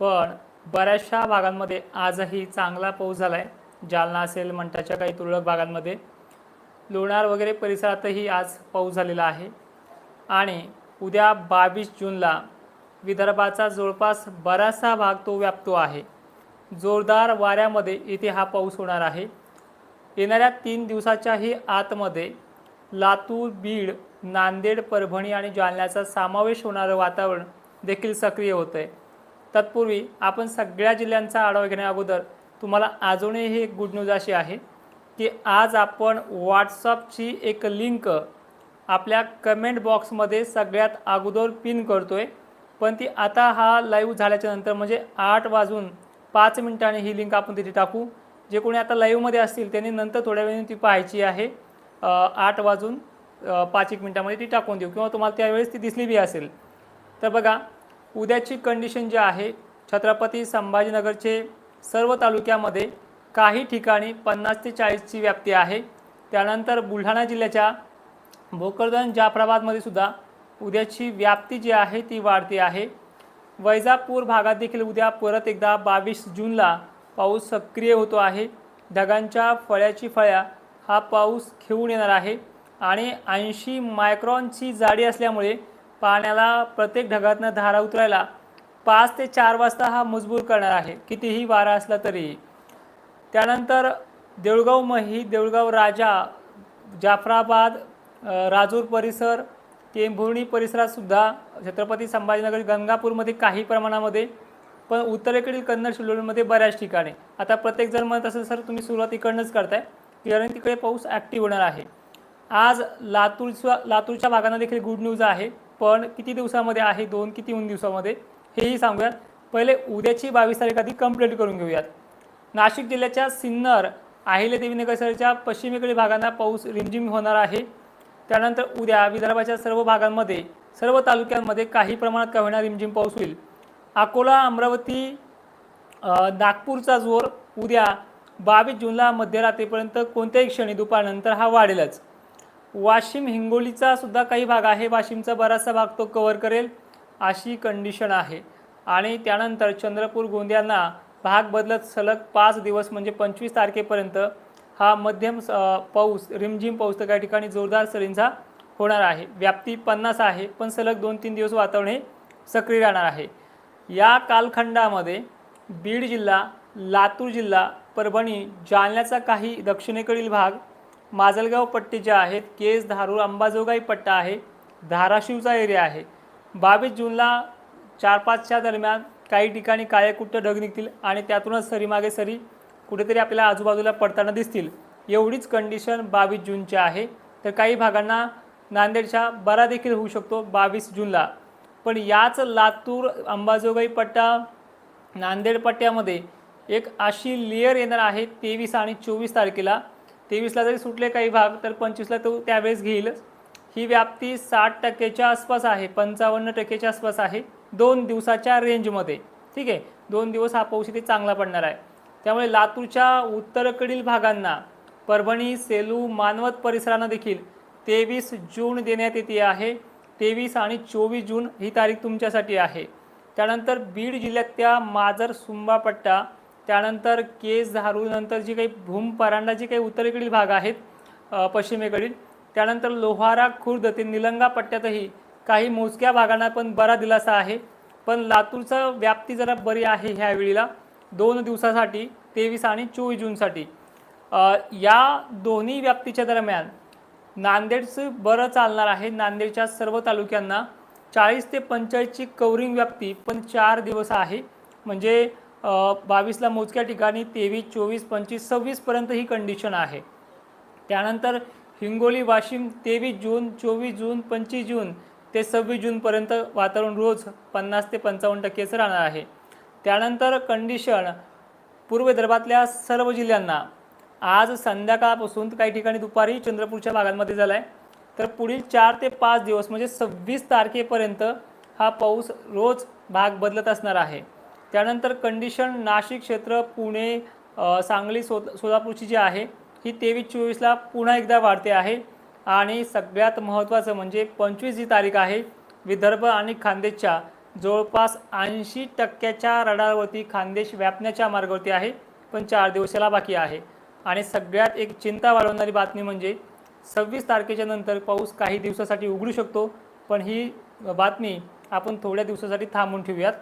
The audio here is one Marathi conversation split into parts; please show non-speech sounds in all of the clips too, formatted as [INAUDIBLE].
पण बऱ्याचशा भागांमध्ये आजही चांगला पाऊस झाला आहे जालना असेल मंठाच्या काही तुरळक भागांमध्ये. लोणार वगैरे परिसरातही आज पाऊस झालेला आहे. आणि उद्या बावीस जूनला विदर्भाचा जवळपास बराचसा भाग तो व्यापतो आहे. जोरदार वाऱ्यामध्ये इथे हा पाऊस होणार आहे. येणाऱ्या तीन दिवसाच्याही आतमध्ये लातूर बीड नांदेड परभणी आणि जालन्याचा समावेश होणारं वातावरण देखील सक्रिय होतं आहे तत्पूर्वी आपण सगळ्या जिल्ह्यांचा आढावा घेण्या अगोदर तुम्हाला अजूनही ही एक गुड न्यूज अशी आहे की आज आपण व्हॉट्सअपची एक लिंक आपल्या कमेंट बॉक्समध्ये सगळ्यात अगोदर पिन करतो आहे पण ती आता हा लाईव्ह झाल्याच्यानंतर म्हणजे आठ वाजून पाच मिनिटांनी ही लिंक आपण तिथे टाकू. जे कोणी आता लाईव्हमध्ये असतील त्यांनी नंतर थोड्या वेळाने ती पाहायची आहे. आठ वाजून पाच एक मिनटामध्ये ती टाकून देऊ किंवा तुम्हाला त्यावेळेस ती दिसली बी असेल. तर बघा उद्याची कंडिशन जी आहे छत्रपती संभाजीनगरचे सर्व तालुक्यामध्ये काही ठिकाणी पन्नास ते चाळीसची व्याप्ती आहे. त्यानंतर बुलढाणा जिल्ह्याच्या भोकरदन जाफराबादमध्ये सुद्धा उद्याची व्याप्ती जी आहे ती वाढती आहे. वैजापूर भागात देखील उद्या परत एकदा बावीस जूनला पाऊस सक्रिय होतो आहे. ढगांच्या फळ्याची फळ्या हा पाऊस घेऊन येणार आहे. आणि ऐंशी मायक्रॉनची जाडी असल्यामुळे पाण्याला प्रत्येक ढगातनं धारा उतरायला पाच ते चार वाजता हा मजबूर करणार आहे. कितीही वारा असला तरीही त्यानंतर देऊळगाव मही देऊळगाव राजा जाफराबाद राजूर परिसर टेंभुर्णी परिसरातसुद्धा छत्रपती संभाजीनगर गंगापूरमध्ये काही प्रमाणामध्ये पण उत्तरेकडील कन्नड शिल्लोडमध्ये बऱ्याच ठिकाणी. आता प्रत्येकजण म्हणत असेल सर तुम्ही सुरुवात इकडनंच करताय. कारण तिकडे पाऊस ॲक्टिव्ह होणार आहे. आज लातूरच्या लातूरच्या भागांना देखील गुड न्यूज आहे. पण किती दिवसामध्ये आहे दोन किती तीन दिवसामध्ये हेही सांगूयात. पहिले उद्याची बावीस तारीख आधी कंप्लीट करून घेऊयात. नाशिक जिल्ह्याच्या सिन्नर अहिल्यादेवी नगरच्या पश्चिमेकडील भागांना पाऊस रिमझिम होणार आहे. त्यानंतर उद्या विदर्भाच्या सर्व भागांमध्ये सर्व तालुक्यांमध्ये काही प्रमाणात का होणार रिमझिम पाऊस होईल. अकोला अमरावती नागपूरचा जोर उद्या बावीस जूनला मध्यरात्रीपर्यंत कोणत्याही क्षणी दुपारनंतर हा वाढेलच. वाशिम हिंगोलीचा सुद्धा काही भाग आहे. वाशिमचा बराचसा भाग तो कव्हर करेल अशी कंडिशन आहे. आणि त्यानंतर चंद्रपूर गोंदियांना भाग बदलत सलग पाच दिवस म्हणजे पंचवीस तारखेपर्यंत हा मध्यम पाऊस रिमझिम पाऊस तर काही ठिकाणी जोरदार सरींचा होणार आहे. व्याप्ती पन्नास आहे पण सलग दोन तीन दिवस वातावरण हे सक्रिय राहणार आहे. या कालखंडामध्ये बीड जिल्हा लातूर जिल्हा परभणी जालन्याचा काही दक्षिणेकडील भाग माजलगाव पट्टे जे आहेत केस धारूर अंबाजोगाई पट्टा आहे धाराशिवचा एरिया आहे. बावीस जूनला चार पाचच्या दरम्यान काही ठिकाणी काळेकुट्ट ढग निघतील आणि त्यातूनच सरीमागे सरी कुठेतरी आपल्याला आजूबाजूला पडताना दिसतील. एवढीच कंडिशन बावीस जूनची आहे. तर काही भागांना नांदेडच्या बरा देखील होऊ शकतो बावीस जूनला. पण याच लातूर अंबाजोगाई पट्टा नांदेड पट्ट्यामध्ये एक अशी लेअर येणार आहे तेवीस आणि चोवीस तारखेला. तेवीसला जरी सुटले काही भाग तर पंचवीसला तो त्यावेळेस घेईलच ही व्याप्ती साठ टक्केच्या आसपास आहे पंचावन्न टक्केच्या आसपास आहे दोन दिवसाच्या रेंजमध्ये. ठीक आहे? दोन दिवस हा पाऊस इथे चांगला पडणार आहे. त्यामुळे लातूरच्या उत्तरेकडील भागांना परभणी सेलू मानवत परिसरांना देखील तेवीस जून देण्यात येते आहे. तेवीस आणि चोवीस जून ही तारीख तुमच्यासाठी आहे. त्यानंतर बीड जिल्ह्यात त्या माजर सुंबापट्टा त्यानंतर केस धारू नंतर जी काही भूम परांडा जी काही उत्तरेकडील भाग आहेत पश्चिमेकडील त्यानंतर लोहारा खुर्द ते निलंगा पट्ट्यातही काही मोजक्या भागांना पण बरा दिलासा आहे. पण लातूरचा व्याप्ती जरा बरी आहे ह्या वेळीला. दोन दिवसासाठी तेवीस आणि चोवीस जूनसाठी. या दोन्ही व्याप्तीच्या दरम्यान नांदेडचं बरं चालणार आहे. नांदेडच्या सर्व तालुक्यांना चाळीस ते पंचेचाळीसची कवरिंग व्याप्ती पण चार दिवस आहे. म्हणजे बावीसला मोजक्या ठिकाणी तेवीस चोवीस पंचवीस सव्वीसपर्यंत ही कंडिशन आहे. त्यानंतर हिंगोली वाशिम तेवीस जून चोवीस जून पंचवीस जून ते सव्वीस जूनपर्यंत वातावरण रोज पन्नास ते पंचावन्न टक्केचं राहणार आहे. त्यानंतर कंडिशन पूर्व विदर्भातल्या सर्व जिल्ह्यांना. आज संध्याकाळपासून काही ठिकाणी दुपारी चंद्रपूरच्या भागांमध्ये झाला आहे तर पुढील चार ते पाच दिवस म्हणजे सव्वीस तारखेपर्यंत हा पाऊस रोज भाग बदलत असणार आहे. त्यानंतर कंडिशन नाशिक क्षेत्र पुणे सांगली सो सोलापूरची जी आहे ही तेवीस चोवीसला पुन्हा एकदा वाढते आहे. आणि सगळ्यात महत्त्वाचं म्हणजे पंचवीस जी तारीख आहे विदर्भ आणि खानदेशच्या जवळपास ऐंशी टक्क्याच्या रडारवरती खानदेश व्यापण्याच्या मार्गावरती आहे पण चार दिवसाला बाकी आहे. आणि सगळ्यात एक चिंता वाढवणारी बातमी म्हणजे सव्वीस तारखेच्या नंतर पाऊस काही दिवसासाठी उघडू शकतो पण ही बातमी आपण थोड्या दिवसासाठी थांबून ठेवूयात.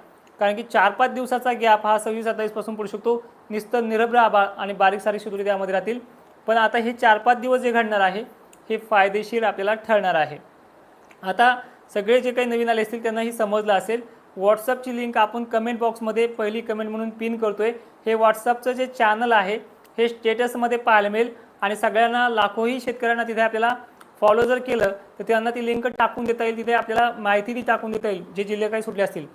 कारण की चार पाच दिवसाचा गॅप हा सव्वीस सत्तावीसपासून पडू शकतो. नुसतं निरभ्र आभाळ आणि बारीक सारीक शिदोरी त्यामध्ये राहतील. पण आता हे चार पाच दिवस जे घडणार आहे हे फायदेशीर आपल्याला ठरणार आहे. आता सगळे जे काही नवीन आले असतील त्यांना हे समजलं असेल. व्हॉट्सअपची लिंक आपण कमेंट बॉक्समध्ये पहिली कमेंट म्हणून पिन करतो आहे हे व्हॉट्सअपचं जे चॅनल आहे हे स्टेटसमध्ये पाहायला मिळेल. आणि सगळ्यांना लाखोही शेतकऱ्यांना तिथे आपल्याला फॉलो जर केलं तर त्यांना ती लिंक टाकून देता येईल. तिथे आपल्याला माहिती ती टाकून देता येईल. जे जिल्हे काही सुटले असतील.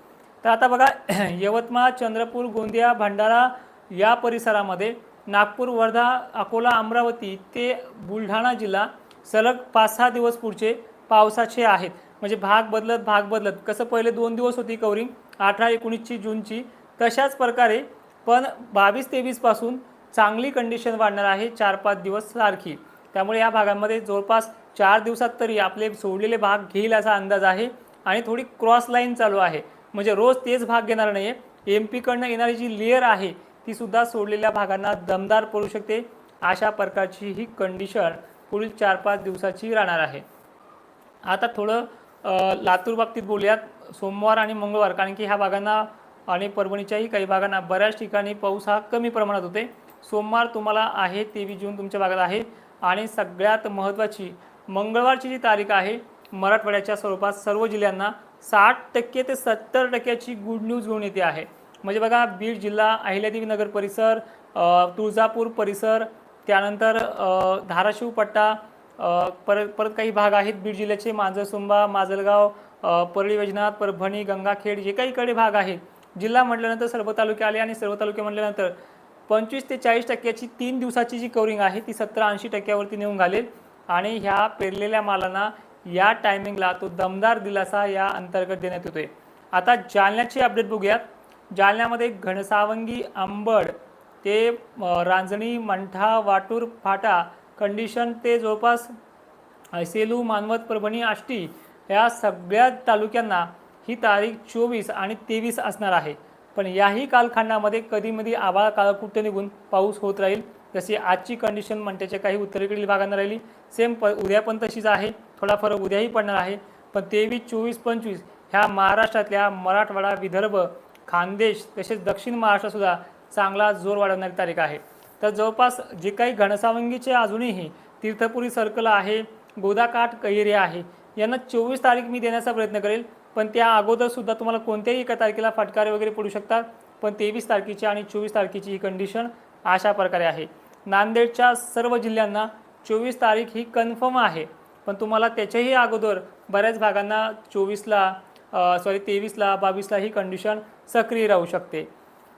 तर आता बघा [CLEARS THROAT] यवतमाळ चंद्रपूर गोंदिया भंडारा या परिसरामध्ये नागपूर वर्धा अकोला अमरावती ते बुलढाणा जिल्हा सलग पाच सहा दिवस पुढचे पावसाचे आहेत. म्हणजे भाग बदलत भाग बदलत. कसं पहिले दोन दिवस होती कवरिंग अठरा एकोणीसची जूनची तशाच प्रकारे पण बावीस तेवीसपासून चांगली कंडिशन वाढणार आहे चार पाच दिवस सारखी. त्यामुळे या भागांमध्ये जवळपास चार दिवसात तरी आपले सोडलेले भाग घेईल असा अंदाज आहे आणि थोडी क्रॉस लाईन चालू आहे. म्हणजे रोज तेच भाग घेणार नाही आहे एम पीकडनं येणारी जी लेअर आहे ती सुद्धा सोडलेल्या भागांना दमदार पडू शकते. अशा प्रकारची ही कंडिशन पुढील चार पाच दिवसाची राहणार आहे. आता थोडं लातूर बाबतीत बोलूयात. सोमवार आणि मंगळवार कारण की ह्या भागांना आणि परभणीच्याही काही भागांना बऱ्याच ठिकाणी पाऊस हा कमी प्रमाणात होते सोमवार तुम्हाला आहे तेवीस जून तुमच्या भागात आहे. आणि सगळ्यात महत्त्वाची मंगळवारची जी तारीख आहे मराठवाड्याच्या स्वरूपात सर्व जिल्ह्यांना साठ टक्के ते सत्तर टक्क्याची गुड न्यूज घेऊन येते आहे. म्हणजे बघा बीड जिल्हा अहिल्यादेवी नगर परिसर तुळजापूर परिसर त्यानंतर धाराशिव पट्टा परत परत काही भाग आहेत. बीड जिल्ह्याचे मांजरसुंबा माजलगाव परळी वैजनाथ परभणी गंगाखेड जे काही कडे भाग आहेत. जिल्हा म्हटल्यानंतर सर्व तालुके आले आणि सर्व तालुके म्हटल्यानंतर पंचवीस ते चाळीस टक्क्याची तीन दिवसाची जी कवरिंग आहे ती सत्तर ऐंशी टक्क्यावरती नेऊन घालेल. आणि ह्या पेरलेल्या मालांना या टायमिंगला तो दमदार दिलासा या अंतर्गत देण्यात येतोय. आता जालन्याची अपडेट बघूयात. जालन्यामध्ये घनसावंगी आंबड ते रांजणी मंठा वाटूर फाटा कंडिशन ते जवळपास सेलू मानवत परभणी आष्टी या सगळ्या तालुक्यांना ही तारीख चोवीस आणि तेवीस असणार आहे. पण याही कालखंडामध्ये कधीमधी आभाळ काळकुट्ट निघून पाऊस होत राहील. जशी आजची कंडिशन म्हणण्याच्या काही उत्तरेकडील भागांना राहिली सेम प उद्या पण तशीच आहे. थोडा फरक उद्याही पडणार आहे. पण तेवीस चोवीस पंचवीस ह्या महाराष्ट्रातल्या मराठवाडा विदर्भ खानदेश तसेच दक्षिण महाराष्ट्रसुद्धा चांगला जोर वाढवणारी तारीख आहे. तर जवळपास जे काही घनसावंगीचे अजूनही तीर्थपुरी सर्कल आहे गोदाकाठ कैरे आहे यांना चोवीस तारीख मी देण्याचा प्रयत्न करेल. पण त्या अगोदरसुद्धा तुम्हाला कोणत्याही एका तारखेला फटकारे वगैरे पडू शकतात. पण तेवीस तारखेची आणि चोवीस तारखेची ही कंडिशन अशा प्रकारे आहे. नांदेडच्या सर्व जिल्ह्यांना चोवीस तारीख ही कन्फर्म आहे. पण तुम्हाला त्याच्याही अगोदर बऱ्याच भागांना चोवीसला सॉरी तेवीसला बावीसला ही कंडिशन सक्रिय राहू शकते.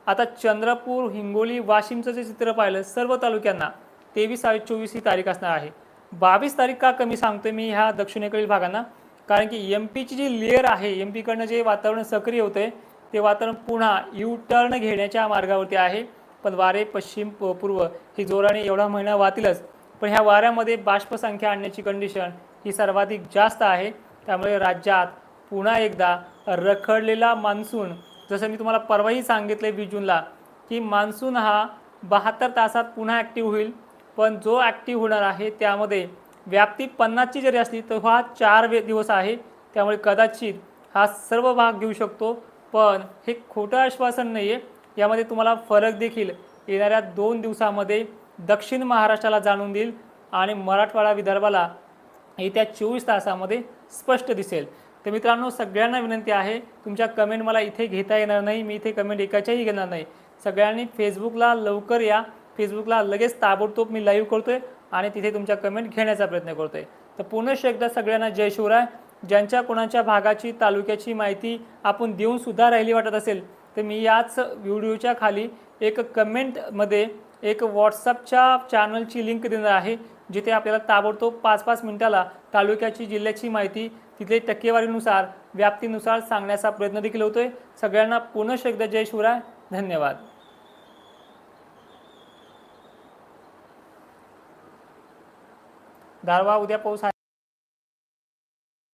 आता चंद्रपूर हिंगोली वाशिमचं जे चित्र पाहिलं सर्व तालुक्यांना तेवीस आणि चोवीस ही तारीख असणार आहे. बावीस तारीख का कमी सांगतो मी ह्या दक्षिणेकडील भागांना? कारण की एम पीची जी लेअर आहे एम पीकडनं जे वातावरण सक्रिय होतं आहे ते वातावरण पुन्हा यू टर्न घेण्याच्या मार्गावरती आहे. पण वारे पश्चिम प- पूर्व ही जोराने एवढा महिना वाहतीलच. पण ह्या वाऱ्यामध्ये बाष्पसंख्या आणण्याची कंडिशन ही सर्वाधिक जास्त आहे. त्यामुळे राज्यात पुन्हा एकदा रखडलेला मान्सून जसं मी तुम्हाला परवाही सांगितलं वीस जूनला की मान्सून हा बहात्तर तासात पुन्हा ॲक्टिव्ह होईल. पण जो ॲक्टिव्ह होणार आहे त्यामध्ये व्याप्ती पन्नासची जरी असली तर हा चार वे दिवस आहे. त्यामुळे कदाचित हा सर्व भाग घेऊ शकतो. पण हे खोटं आश्वासन नाही आहे यामध्ये तुम्हाला फरक देखील येणाऱ्या दोन दिवसामध्ये दक्षिण महाराष्ट्राला जाणून देईल आणि मराठवाडा विदर्भाला येत्या चोवीस तासामध्ये स्पष्ट दिसेल. तर मित्रांनो सगळ्यांना विनंती आहे तुमच्या कमेंट मला इथे घेता येणार नाही मी इथे कमेंट एकाच्याही घेणार नाही. सगळ्यांनी फेसबुकला लवकर या. फेसबुकला लगेच ताबडतोब मी लाईव्ह करतोय आणि तिथे तुमच्या कमेंट घेण्याचा प्रयत्न करतोय. तर पुनश एकदा सगळ्यांना जय शिवराय. ज्यांच्या कोणाच्या भागाची तालुक्याची माहिती आपण देऊन सुद्धा राहिली वाटत असेल तर मी याच व्हिडिओच्या खाली एक कमेंटमध्ये एक व्हॉट्सअपच्या चॅनलची लिंक देणार आहे जिथे आपल्याला ताबडतोब पाच पाच मिनिटाला तालुक्याची जिल्ह्याची माहिती तिथे टक्केवारीनुसार व्याप्तीनुसार सांगण्याचा प्रयत्न देखील होतोय. सगळ्यांना पुनश्च एकदा जय शिवराय. धन्यवाद. धारवा उद्या पाऊस